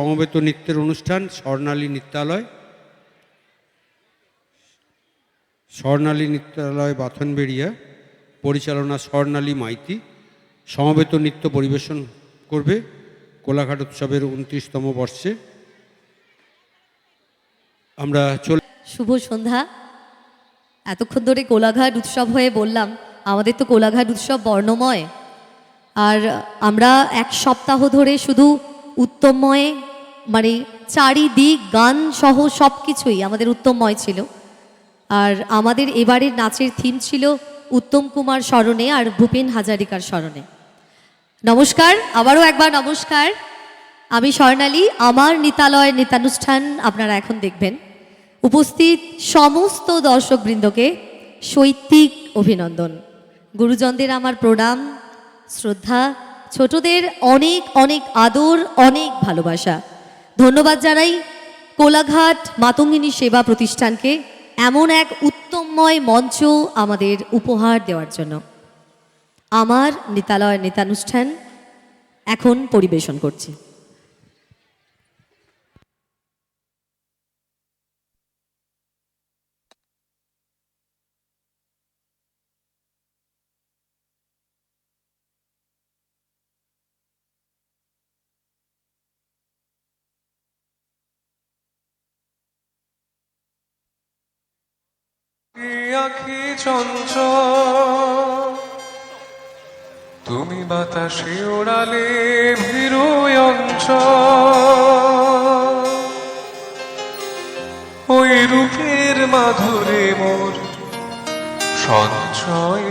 সমবেত নৃত্যের অনুষ্ঠান, স্বর্ণালী নৃত্যালয়। স্বর্ণালী নৃত্যালয়, বাথনবেড়িয়া। পরিচালনা স্বর্ণালী মাইতি। সমবেত নৃত্য পরিবেশন করবে কোলাঘাট উৎসবের উনত্রিশতম বর্ষে। আমরা চলে শুভ সন্ধ্যা। এতক্ষণ ধরে কোলাঘাট উৎসব হয়ে বললাম, আমাদের তো কোলাঘাট উৎসব বর্ণময়। আর আমরা এক সপ্তাহ ধরে শুধু উত্তমময় মানে চারিদিক, গান সহ সব কিছুই আমাদের উত্তমময় ছিল। আর আমাদের এবারের নাচের থিম ছিল উত্তম কুমার স্মরণে আর ভূপেন হাজারিকার স্মরণে। নমস্কার, আবারও একবার নমস্কার। আমি স্বর্ণালী, আমার নিতালয় নৃত্যানুষ্ঠান আপনারা এখন দেখবেন। উপস্থিত সমস্ত দর্শকবৃন্দকে শৈত্বিক অভিনন্দন। গুরুজনদের আমার প্রণাম, শ্রদ্ধা, ছোটদের অনেক অনেক আদর, অনেক ভালোবাসা। ধন্যবাদ জানাই কোলাঘাট মাতঙ্গিনী সেবা প্রতিষ্ঠানকে এমন এক উত্তমময় মঞ্চ আমাদের উপহার দেওয়ার জন্য। আমার নেতালয় নেতানুষ্ঠান এখন পরিবেশন করছি এই আখি চঞ্চল। তুমি বাতাসে ওড়ালে ভীরু অঞ্চল। ওই রূপের মাধুরে মোর সঞ্চয়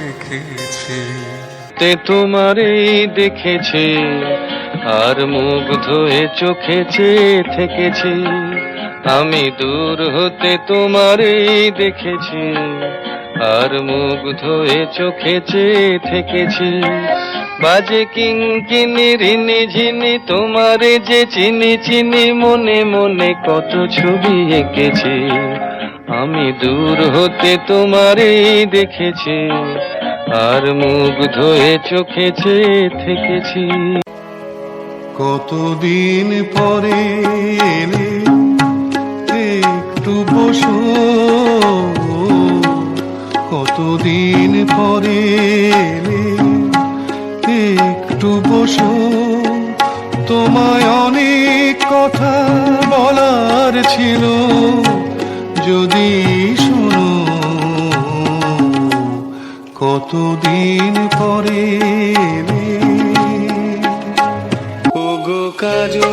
রেখেছে। তে তোমারই দেখেছি, আর মুগ্ধ হয়ে চোখে চেয়ে থেকেছি। আমি দূর হতে তোমারই দেখেছি, আর মুখ হয়ে চোখে চেয়ে থেকেছি। বাজে কিঙ্কিনি রিনি ঝিনি তোমারে যে চিনি চিনি, মনে মনে কত ছবি এঁকেছি। আমি দূর হতে তোমারই দেখেছি, আর মুখ হয়ে চোখে চেয়ে থেকেছি। কতদিন পরে এলে একটু বসো, কতদিন পরে একটু বসো, তোমায় অনেক কথা বলার ছিল। যদি শোনো, কতদিন পরে ওগো কাজু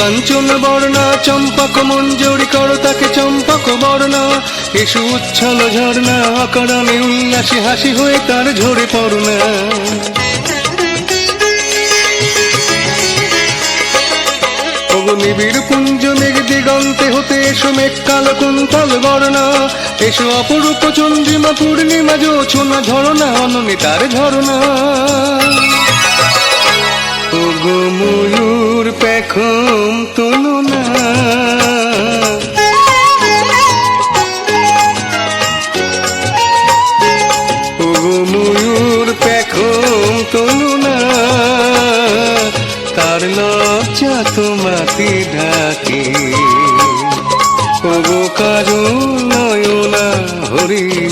কাঞ্চন বর্ণা, চম্পক মঞ্জরি কর তাকে চম্পক বর্ণা। এসু উচ্ছল ঝর্ণা, অকারণে উল্লাসে হাসি হয়ে তার ঝরে পড়না। নিবিড় পুঞ্জ মেঘ দিগন্তে হতে এসো মেঘ কালো কুন্তল বর্ণা। এসো অপরূপ চন্দ্রিমা, পূর্ণিমা জোছনা ঝরনা অনমি তার ঝরনা ওগো ময়ূর পেখম তুলনা। ওগো ময়ূর পেখম তুলনা। তার লজ্জা তোমাকে ঢাকে ওগো কারও নয়না হরিণী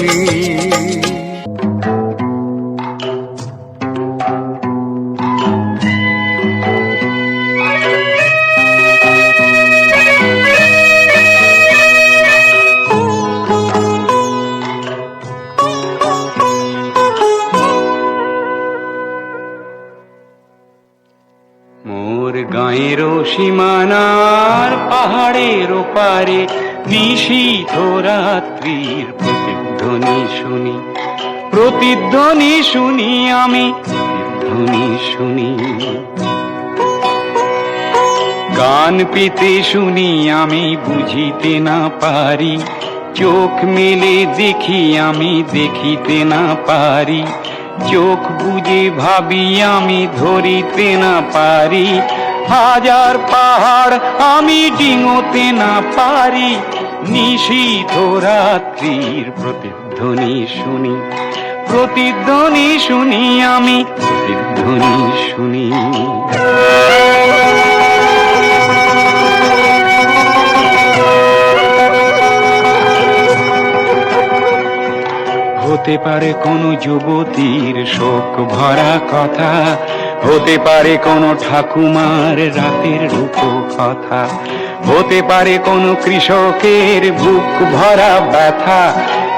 গান শুনি আমি বুঝিতে না পারি। চোখ মেলে দেখি আমি দেখিতে না পারি। চোখ বুঝে ভাবি আমি ধরিতে না পারি। হাজার পাহাড় আমি ডিঙোতে না পারি। নিশীথ রাত্রির প্রতিধ্বনি শুনি। প্রতিধ্বনি শুনি আমি, প্রতিধ্বনি শুনি। হতে পারে কোনো যুবতীর শোক ভরা কথা, হতে পারে কোনো ঠাকুমার রাতের রূপ কথা হতে পারে কোনো কৃষকের বুক ভরা ব্যথা।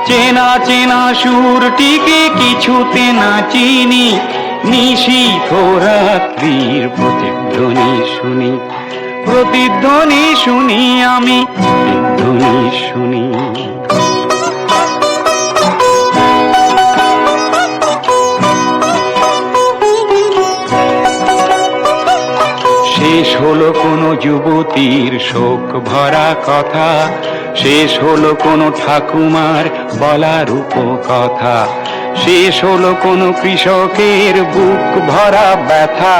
চেনা চেনা সুরটিকে কিছুতে না চিনি নিশীথ রাত্রির প্রতিধ্বনি শুনি। প্রতিধ্বনি শুনি আমি, প্রতিধ্বনি শুনি। শেষ হলো কোনো যুবতীর শোক ভরা কথা। শেষ হলো কোনো ঠাকুমার বলা রূপ কথা শেষ হলো কোনো কৃষকের বুক ভরা ব্যথা।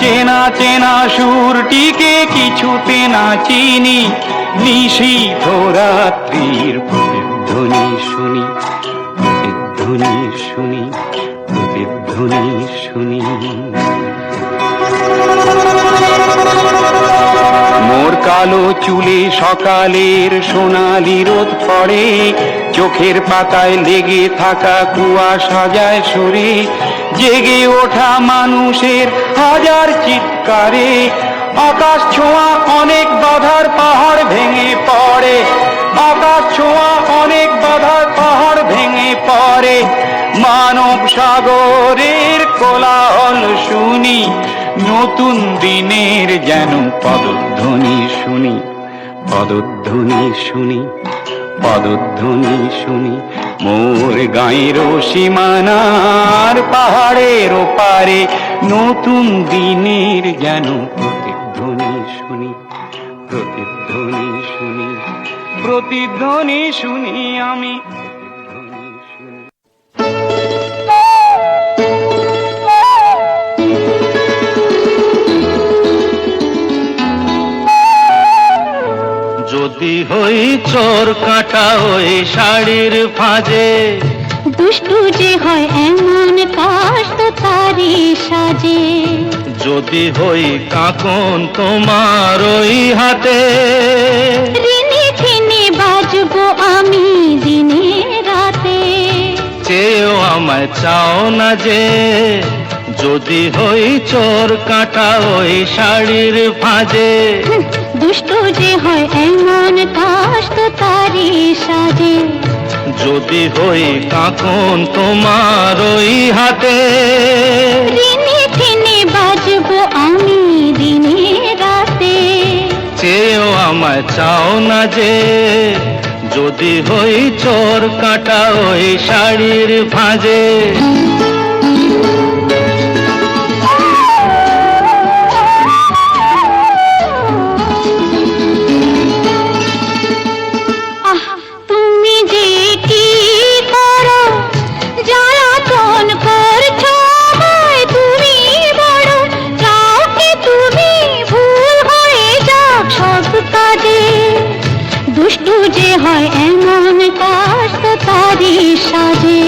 চেনা চেনা সুরটিকে কিছুতে না চিনি, নিশীথ রাত্রির প্রতিধ্বনি শুনি প্রতিধ্বনি শুনি প্রতিধ্বনি শুনি। মোর কালো চুলে সকালের সোনালি রোদ পড়ে, চোখের পাতায় লেগে থাকা কুয়াশা যায় সরে, জেগে ওঠা মানুষের হাজার চিৎকারে, আকাশ ছোঁয়া অনেক বাধার পাহাড় ভেঙে পড়ে, আকাশ ছোঁয়া অনেক বাধার পাহাড় ভেঙে পড়ে, মানব সাগরের কোলাহল শুনি নতুন দিনের যেন পদধ্বনি শুনি পদধ্বনি শুনি পদধ্বনি শুনি। মোর গায়ের সীমানার পাহাড়ের ওপারে নতুন দিনের যেন প্রতিধ্বনি শুনি প্রতিধ্বনি শুনি প্রতিধ্বনি শুনি আমি। যদি হই চোর কাটা ওই শাড়ির ফাঁজে। দুষ্টু যে হয় এমন কাষ্ট তারি সাজে। যদি হই কাকন তোমার ওই হাতে। রিনি ছিনি বাজবো আমি দিনে রাতে। চেয়েও আমায় চাও না যে যদি হই চোর কাটা ওই শাড়ির ফাঁজে দুষ্ট যে হয় এমন তারি সাজে। যদি হই কাকন তোমার ওই হাতে। রিনি ছিনি বাজবো আমি দিনে রাতে। চেয়েও আমায় চাও না যে যদি হই চোর কাটা ওই শাড়ির ফাঁজে হয় এমন কাজ তো সাজে।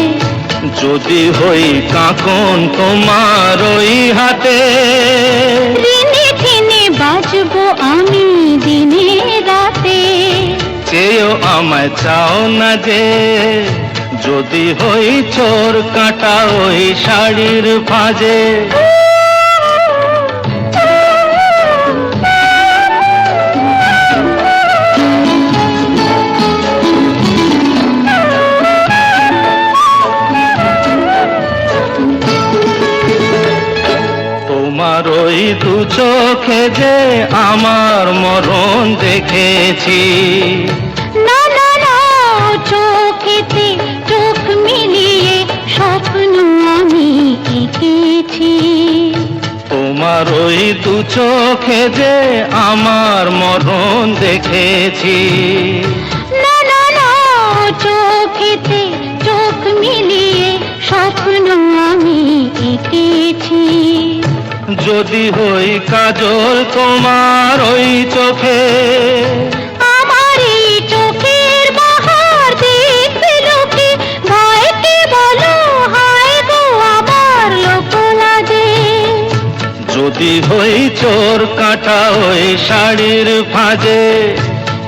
যদি হই কাকন তোমার ওই হাতে। রিনে ঠিনে বাজবো আমি দিনে রাতে। চেয়েও আমায় চাও না যে যদি হই চোর কাটা ওই শাড়ির ফাঁজে চোখে যে আমার মরণ দেখেছি। না না না চোখেতে চোখ মিলিয়ে স্বপ্ন আমি এঁকেছি। তোমার ওই দু চোখে যে আমার মরণ দেখেছি। না না না চোখেতে চোখ মিলিয়ে স্বপ্ন আমি এঁকেছি। যদি হই কাজল তোমার ওই চোখে। আমার এই চোখের বাহার দেখবে লোকে ভয়কে বলো হায় গো আমার লোক লাগে যদি হই চোর কাটা ওই শাড়ির ফাঁজে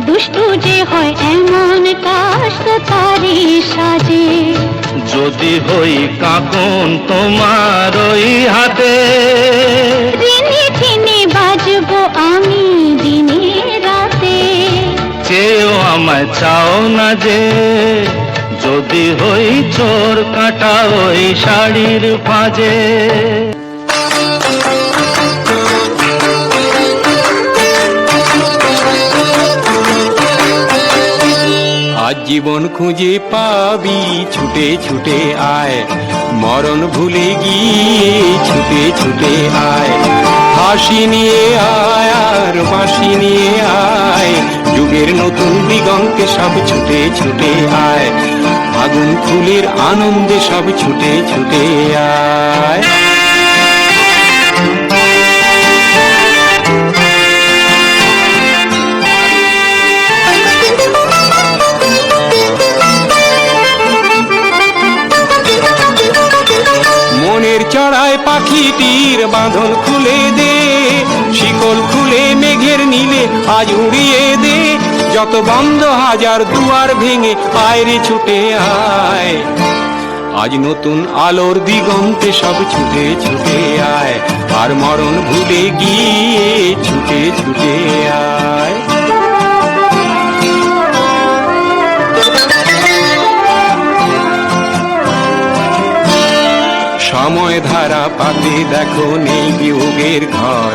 দুষ্টু যে হয় এমন কাজ তারি সাজে। যদি হই কাকুন তোমার ওই হাতে। দিনে দিনে বাজবো আমি দিনে রাতে। চেয়েও আমায় চাও না যে যদি হই চোর কাটা ওই শাড়ির ফাঁজে জীবন খুঁজে পাবি, ছুটে ছুটে আয়। মরণ ভুলে গিয়ে ছুটে ছুটে আয়। হাসি নিয়ে আয় আর বাঁশি নিয়ে আয়। যুগের নতুন দিগন্তে সব ছুটে ছুটে আয়। আগুন ফুলের আনন্দে সব ছুটে ছুটে আয়। পাখিটির বাঁধন খুলে দে, শিকল খুলে মেঘের নীলে আজ উড়িয়ে দে। যত বন্ধ হাজার দুয়ার ভেঙে আয়রে ছুটে আয়। আজ নতুন আলোর দিগন্তে সব ছুটে ছুটে আয়, আর মরণ ভুলে গিয়ে ছুটে ছুটে আয়। সময় ধারা পাতে দেখো নেই বিয়োগের ঘর।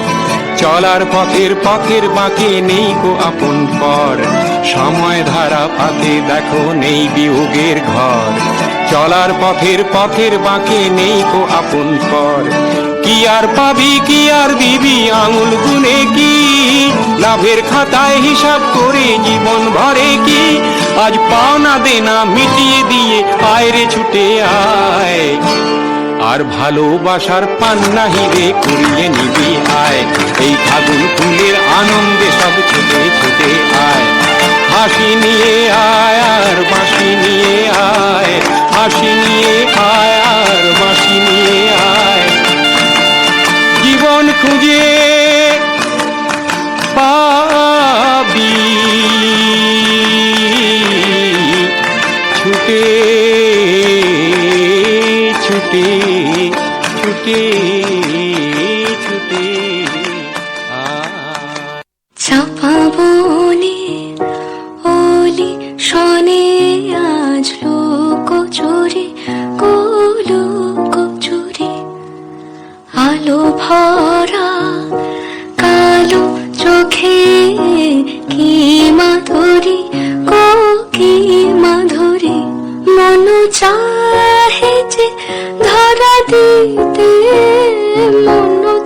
চলার পথের পথের বাঁকে নেই কো আপন পর। সময় ধারা পাতে দেখো নেই বিয়োগের ঘর। চলার পথের পথের বাঁকে নেই কো আপন পর। কি আর পাবি, কি আর দিবি, আঙুল গুনে কি? লাভের খাতায় হিসাব করে জীবন ভরে কি? আজ পাওনা দেনা মিটিয়ে দিয়ে আয়রে ছুটে আয়। আর ভালোবাসার পান্না হিরে কুড়িয়ে নিবি আয়। এই ফাগুন ফুলের আনন্দে সব ছুটে ছুটে আয়। হাসি নিয়ে আয় আর বাঁশি নিয়ে আয়। হাসি নিয়ে আয় আর বাঁশি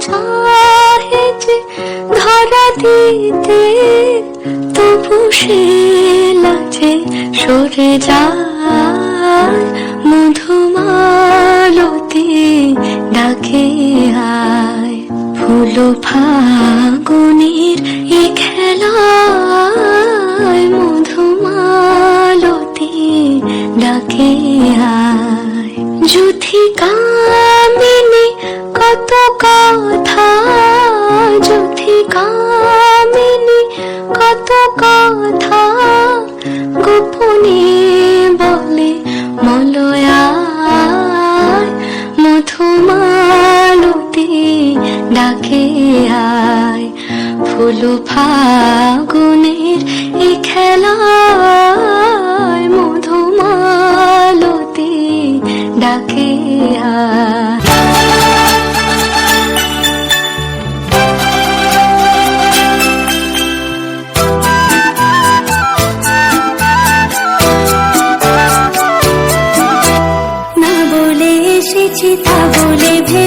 চাহে যে ধরা দিতে, তবু সে লাজে সরে যায়। মধুমালতি ডাকে আয়, ফুল ফাগুনের এ খেলায়। মধুমালতি ডাকে আয় যুথি কামিনী কত কথা যুথি কামিনী, কত কথা গোপনে বলে মলয়ায় মধুমালতি ডাকে আয়। ফুল ফাগুনের এই খেলায় মধুমালতি ডাকে আয়। চিতা বলে ভে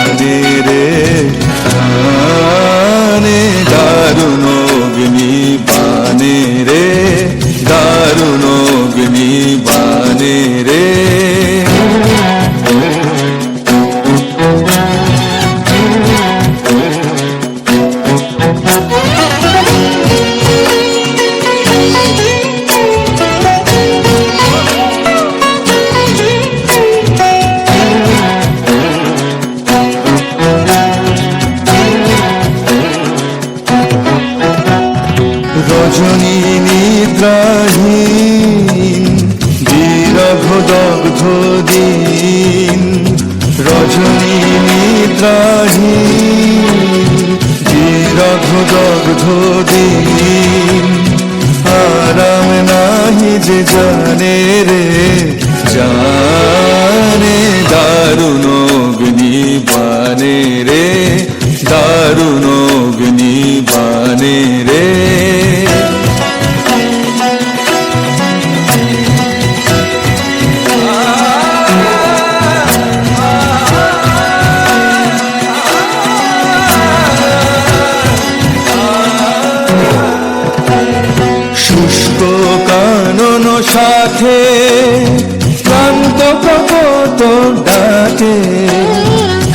মন্দিরে দীর্ঘদিন আরাম নাহি যে জানে রে জানে দারুণ অগ্নি বানে রে।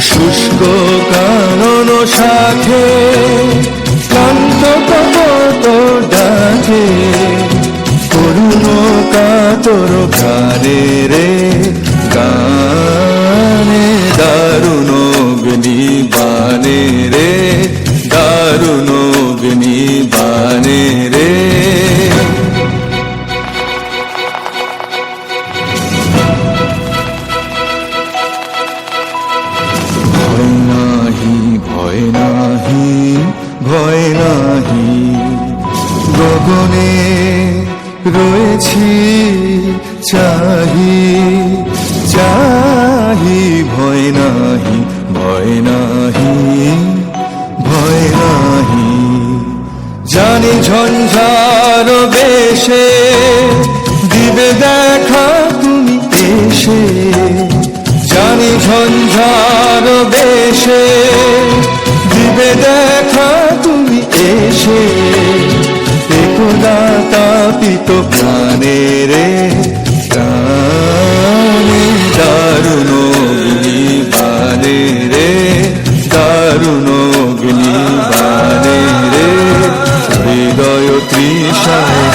শুষ্ক কানন সাথে। ঝঞ্ঝার বেশে দিবে দেখা তুমি এসে। জানি ঝঞ্ঝার বেশে দিবে দেখা তুমি এসে। একদা তাপিত প্রাণে হৃদয়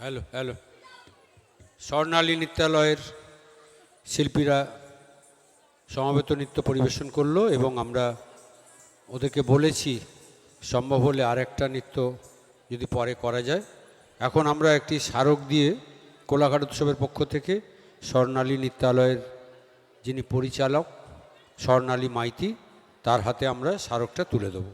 হ্যালো হ্যালো স্বর্ণালী নৃত্যালয়ের শিল্পীরা সমবেত নৃত্য পরিবেশন করল এবং আমরা ওদেরকে বলেছি, সম্ভব হলে আর একটা নৃত্য যদি পরে করা যায়। এখন আমরা একটি স্মারক দিয়ে কোলাঘাট উৎসবের পক্ষ থেকে স্বর্ণালী নৃত্যালয়ের যিনি পরিচালক, স্বর্ণালী মাইতি, তার হাতে আমরা স্মারকটা তুলে দেবো।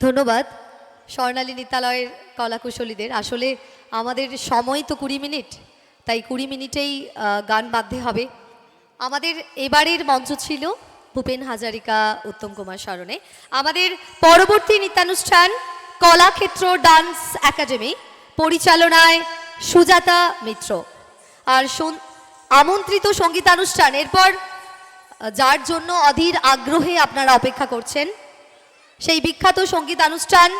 ধন্যবাদ স্বর্ণালী নৃত্যালয়ের কলাকুশলীদের। আসলে আমাদের সময় তো কুড়ি মিনিট তাই কুড়ি মিনিটেই গান বাঁধতে হবে। আমাদের এবারের মঞ্চ ছিল ভূপেন হাজারিকা উত্তম কুমার স্মরণে। আমাদের পরবর্তী নৃত্যানুষ্ঠান কলাক্ষেত্র ডান্স একাডেমি পরিচালনায় সুজাতা মিত্র। আর আমন্ত্রিত সঙ্গীতানুষ্ঠান এরপর যার জন্য অধীর আগ্রহে আপনারা অপেক্ষা করছেন। সেই বিখ্যাত সঙ্গীতানুষ্ঠান